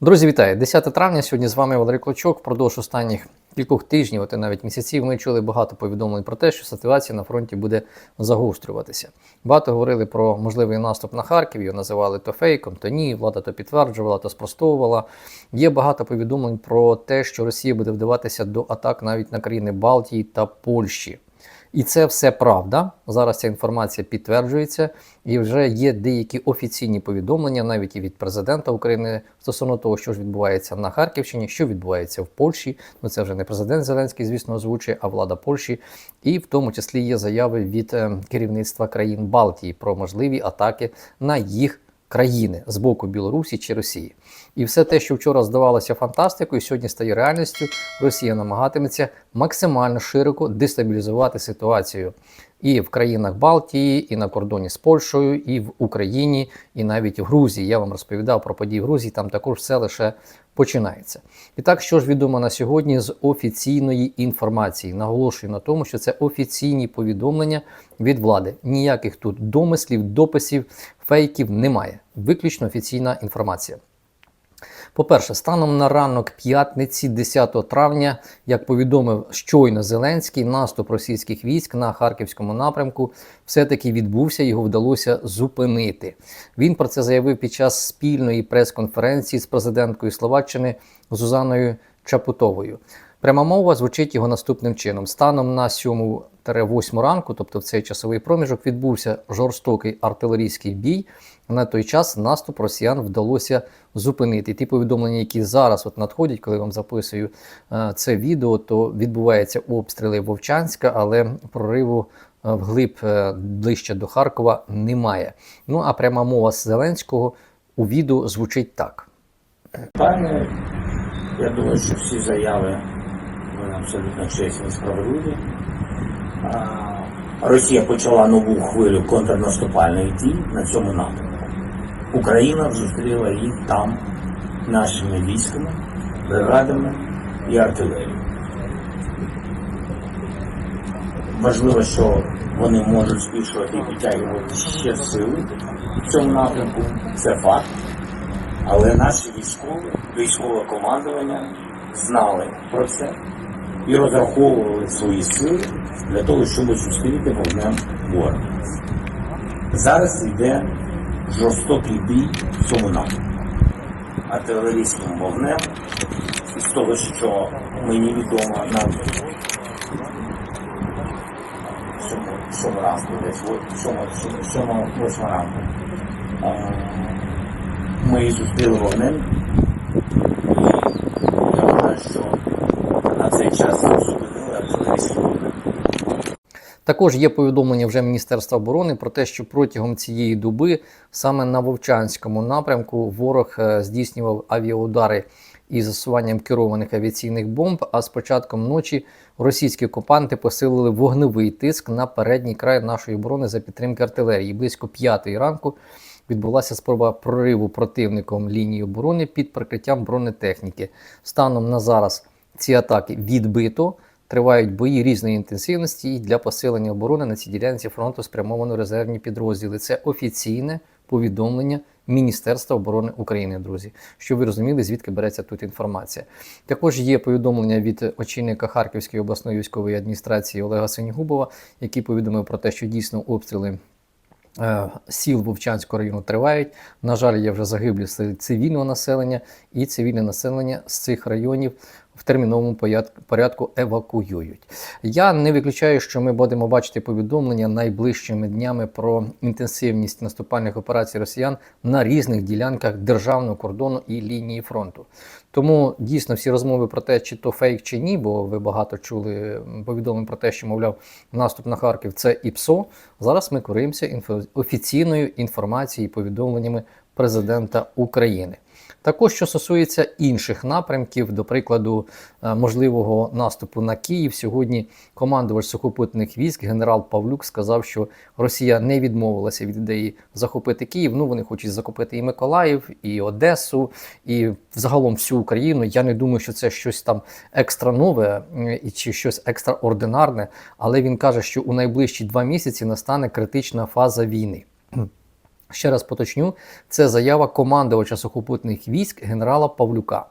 Друзі, вітаю! 10 травня. Сьогодні з вами Валерій Клочок. Впродовж останніх кількох тижнів, а то навіть місяців, ми чули багато повідомлень про те, що ситуація на фронті буде загострюватися. Багато говорили про можливий наступ на Харків, його називали то фейком, то ні. Влада то підтверджувала, то спростовувала. Є багато повідомлень про те, що Росія буде вдаватися до атак навіть на країни Балтії та Польщі. І це все правда. Зараз ця інформація підтверджується, і вже є деякі офіційні повідомлення, навіть і від президента України стосовно того, що ж відбувається на Харківщині, що відбувається в Польщі. Ну це вже не президент Зеленський, звісно, озвучує, а влада Польщі. І в тому числі є заяви від е, керівництва країн Балтії про можливі атаки на їх країни з боку Білорусі чи Росії. І все те, що вчора здавалося фантастикою, сьогодні стає реальністю. Росія намагатиметься максимально широко дестабілізувати ситуацію і в країнах Балтії, і на кордоні з Польщею, і в Україні, і навіть в Грузії. Я вам розповідав про події в Грузії. Там також все лише починається. І так, що ж відомо на сьогодні з офіційної інформації? Наголошую на тому, що це офіційні повідомлення від влади. Ніяких тут домислів, дописів, фейків немає. Виключно офіційна інформація. По-перше, станом на ранок п'ятниці, 10 травня, як повідомив щойно Зеленський, наступ російських військ на харківському напрямку все-таки відбувся, його вдалося зупинити. Він про це заявив під час спільної прес-конференції з президенткою Словаччини Зузаною Чапутовою. Пряма мова звучить його наступним чином: станом на 7-8 ранку, тобто в цей часовий проміжок, відбувся жорстокий артилерійський бій. На той час наступ росіян вдалося зупинити. Ті повідомлення, які зараз от надходять, коли я вам записую е, це відео, то відбуваються обстріли Вовчанська, але прориву е, вглиб е, ближче до Харкова немає. Ну а пряма мова з Зеленського у відео звучить так. Пане, я думаю, що всі заяви абсолютно чесні і справедливі. Росія почала нову хвилю контрнаступальних дій на цьому напрямку. Україна зустріла їх там нашими військами, бригадами і артилерією. Важливо, що вони можуть збільшувати і підтягувати ще сили в цьому напрямку. Це факт. Але наші військові, військове командування знали про це і розраховували свої сили для того, щоб зустріти вогнем ворога. Зараз йде жорстокий бій в цьому напрямку. Артилерійським вогнем, із того, що мені відомо на сьому, ранку, десь сьому, сьому, ранку. Е, Ми зустріли вогнем. Я вважаю, що на цей час. Також є повідомлення вже Міністерства оборони про те, що протягом цієї доби саме на Вовчанському напрямку ворог е, здійснював авіаудари із застосуванням керованих авіаційних бомб. А з початком ночі російські окупанти посилили вогневий тиск на передній край нашої оборони за підтримки артилерії. Близько п'ятої ранку відбулася спроба прориву противником лінії оборони під прикриттям бронетехніки. Станом на зараз ці атаки відбито. Тривають бої різної інтенсивності і для посилення оборони на цій ділянці фронту спрямовано резервні підрозділи. Це офіційне повідомлення Міністерства оборони України, друзі, щоб ви розуміли, звідки береться тут інформація. Також є повідомлення від очільника Харківської обласної військової адміністрації Олега Синігубова, який повідомив про те, що дійсно обстріли. е, Сіл Вовчанського району тривають. На жаль, є вже загиблі цивільного населення, і цивільне населення з цих районів в терміновому порядку евакуюють. Я не виключаю, що ми будемо бачити повідомлення найближчими днями про інтенсивність наступальних операцій росіян на різних ділянках державного кордону і лінії фронту. Тому дійсно всі розмови про те, чи то фейк, чи ні, бо ви багато чули повідомлень про те, що мовляв наступ на Харків це ІПСО. Зараз ми коримося офіційною інформацією і повідомленнями президента України. Також, що стосується інших напрямків, до прикладу, е, можливого наступу на Київ, сьогодні командувач сухопутних військ генерал Павлюк сказав, що Росія не відмовилася від ідеї захопити Київ. Ну вони хочуть захопити і Миколаїв, і Одесу, і взагалом всю Україну. Я не думаю, що це щось там екстра нове і чи щось екстраординарне. Але він каже, що у найближчі два місяці настане критична фаза війни. Ще раз поточню, це заява командувача сухопутних військ генерала Павлюка.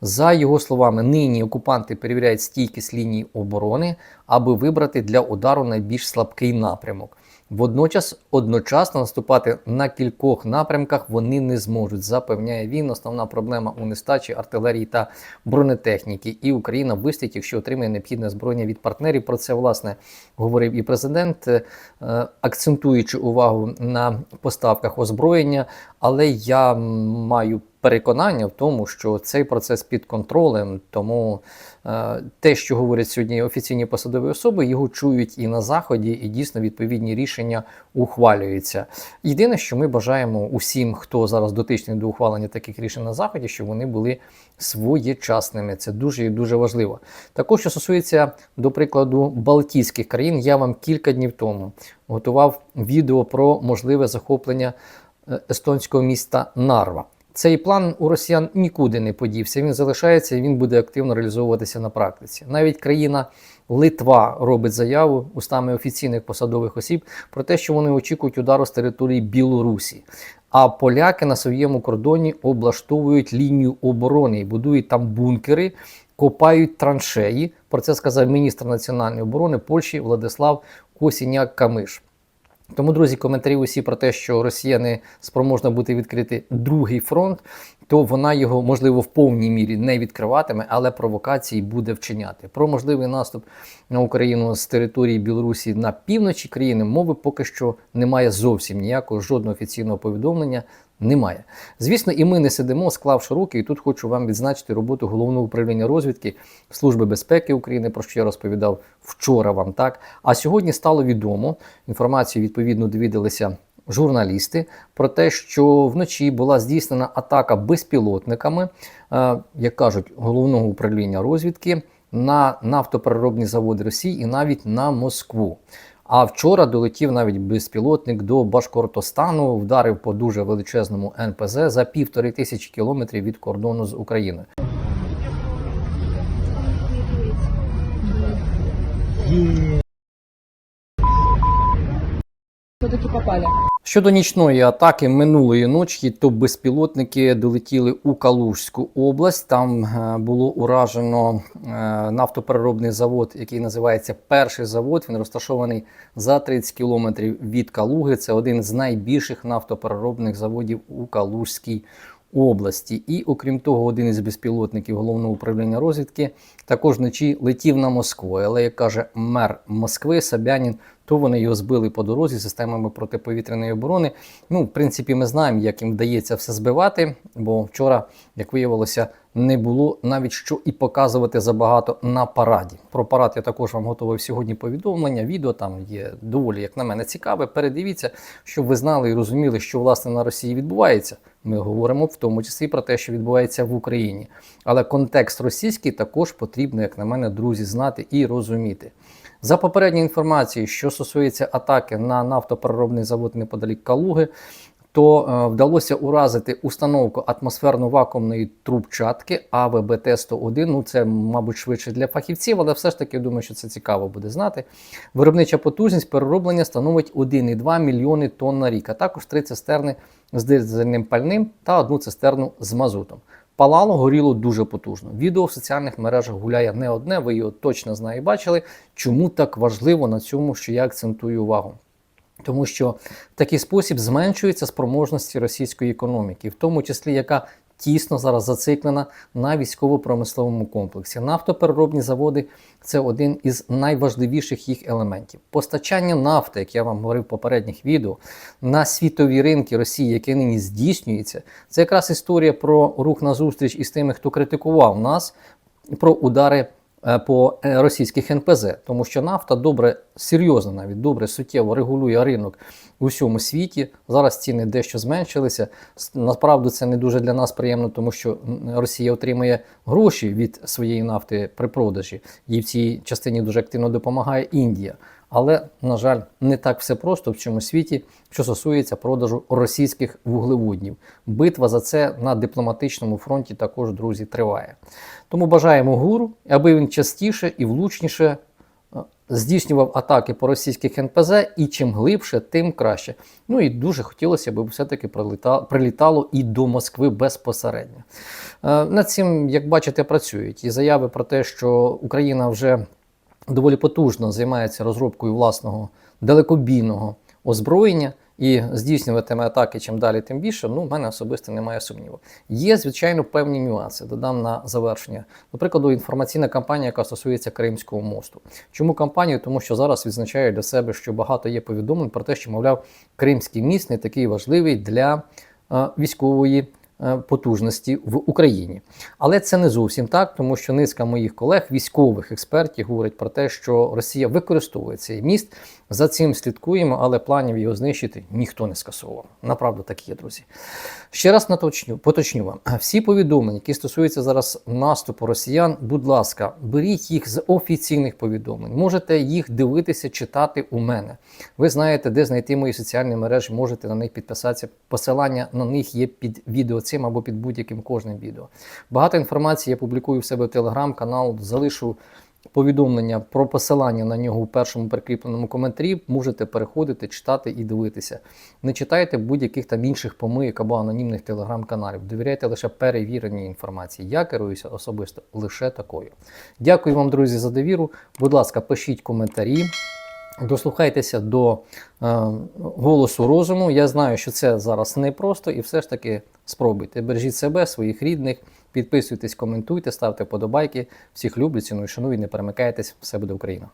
За його словами, нині окупанти перевіряють стійкість лінії оборони, аби вибрати для удару найбільш слабкий напрямок. Водночас одночасно наступати на кількох напрямках вони не зможуть. Запевняє він. Основна проблема у нестачі артилерії та бронетехніки. І Україна вистоїть, якщо отримає необхідне зброєння від партнерів. Про це власне говорив і президент, е, акцентуючи увагу на поставках озброєння. Але я маю переконання в тому, що цей процес під контролем, тому е, те, що говорять сьогодні офіційні посадові особи, його чують і на заході, і дійсно відповідні рішення ухвалюються. Єдине, що ми бажаємо усім, хто зараз дотичний до ухвалення таких рішень на заході, щоб вони були своєчасними. Це дуже і дуже важливо. Також, що стосується, до прикладу, Балтійських країн, я вам кілька днів тому готував відео про можливе захоплення е, естонського міста Нарва. Цей план у росіян нікуди не подівся. Він залишається і він буде активно реалізовуватися на практиці. Навіть країна Литва робить заяву устами офіційних посадових осіб про те, що вони очікують удару з території Білорусі. А поляки на своєму кордоні облаштовують лінію оборони і будують там бункери, копають траншеї. Про це сказав міністр національної оборони Польщі Владислав Косіняк Камиш. Тому, друзі, коментарі усі про те, що Росія не спроможна бути відкрити другий фронт, то вона його, можливо, в повній мірі не відкриватиме, але провокації буде вчиняти. Про можливий наступ на Україну з території Білорусі на півночі країни мови поки що немає зовсім ніякого жодного офіційного повідомлення. Немає. Звісно, і ми не сидимо, склавши руки, і тут хочу вам відзначити роботу головного управління розвідки Служби безпеки України, про що я розповідав вчора вам так. А сьогодні стало відомо, інформацію відповідно довідалися журналісти про те, що вночі була здійснена атака безпілотниками, е, як кажуть, головного управління розвідки на нафтопереробні заводи Росії і навіть на Москву. А вчора долетів навіть безпілотник до Башкортостану, вдарив по дуже величезному НПЗ за півтори тисячі кілометрів від кордону з Україною. все-таки попали. Щодо нічної атаки минулої ночі, то безпілотники долетіли у Калужську область. Там е, було уражено е, нафтопереробний завод, який називається Перший завод. Він розташований за 30 кілометрів від Калуги. Це один з найбільших нафтопереробних заводів у Калужській області. І окрім того, один із безпілотників головного управління розвідки також вночі летів на Москву. Але як каже мер Москви Собянін, то вони його збили по дорозі системами протиповітряної оборони. Ну, в принципі, ми знаємо, як їм вдається все збивати, бо вчора, як виявилося, не було навіть що і показувати забагато на параді. Про парад я також вам готував сьогодні повідомлення. Відео там є доволі, як на мене, цікаве. Передивіться, щоб ви знали і розуміли, що власне на Росії відбувається. Ми говоримо в тому числі про те, що відбувається в Україні. Але контекст російський також потрібно, як на мене, друзі, знати і розуміти. За попередньою інформацією, що стосується атаки на нафтопереробний завод неподалік Калуги, то е, вдалося уразити установку атмосферно-вакуумної трубчатки АВБТ-101. Ну, це, мабуть, швидше для фахівців, але все ж таки думаю, що це цікаво буде знати. Виробнича потужність перероблення становить 1,2 мільйони тонн на рік, а також три цистерни з дизельним пальним та одну цистерну з мазутом. Палало горіло дуже потужно. Відео в соціальних мережах гуляє не одне, ви його точно знаю і бачили. Чому так важливо на цьому, що я акцентую увагу? Тому що в такий спосіб зменшується спроможності російської економіки, в тому числі яка тісно зараз зациклена на військово-промисловому комплексі. Нафтопереробні заводи це один із найважливіших їх елементів. Постачання нафти, як я вам говорив в попередніх відео, на світові ринки Росії, яке нині здійснюється, це якраз історія про рух на зустріч із тими, хто критикував нас, про удари по е, російських НПЗ, тому що нафта добре, серйозно навіть добре суттєво регулює ринок у всьому світі. Зараз ціни дещо зменшилися. Насправді це не дуже для нас приємно, тому що Росія отримує гроші від своєї нафти при продажі. Їй в цій частині дуже активно допомагає Індія. Але, на жаль, не так все просто в цьому світі, що стосується продажу російських вуглеводнів. Битва за це на дипломатичному фронті також, друзі, триває. Тому бажаємо гуру, аби він частіше і влучніше е, здійснював атаки по російських НПЗ, і чим глибше, тим краще. Ну і дуже хотілося б все-таки прилітало і до Москви безпосередньо. Е, Над цим, як бачите, працюють. І заяви про те, що Україна вже доволі потужно займається розробкою власного далекобійного озброєння і здійснюватиме атаки чим далі, тим більше. Ну, в мене особисто немає сумніву. Є, звичайно, певні нюанси. Додам на завершення. До прикладу, інформаційна кампанія, яка стосується Кримського мосту. Чому кампанію? Тому що зараз відзначаю для себе, що багато є повідомлень про те, що, мовляв, Кримський міст не такий важливий для е, військової е, потужності в Україні. Але це не зовсім так, тому що низка моїх колег, військових експертів, говорять про те, що Росія використовує цей міст. За цим слідкуємо, але планів його знищити ніхто не скасовував. Направду так є, друзі. Ще раз наточню, поточню вам. Всі повідомлення, які стосуються зараз наступу росіян, будь ласка, беріть їх з офіційних повідомлень. Можете їх дивитися, читати у мене. Ви знаєте, де знайти мої соціальні мережі, можете на них підписатися. Посилання на них є під відео цим або під будь-яким кожним відео. Багато інформації я публікую в себе в телеграм-канал, залишу повідомлення про посилання на нього у першому прикріпленому коментарі. Можете переходити, читати і дивитися. Не читайте будь-яких там інших помийок або анонімних телеграм-каналів. Довіряйте лише перевіреній інформації. Я керуюся особисто лише такою. Дякую вам, друзі, за довіру. Будь ласка, пишіть коментарі. Дослухайтеся до е, голосу розуму. Я знаю, що це зараз непросто, і все ж таки спробуйте. Бережіть себе, своїх рідних, підписуйтесь, коментуйте, ставте подобайки. Всіх люблю, ціную, шаную, не перемикайтесь. Все буде Україна!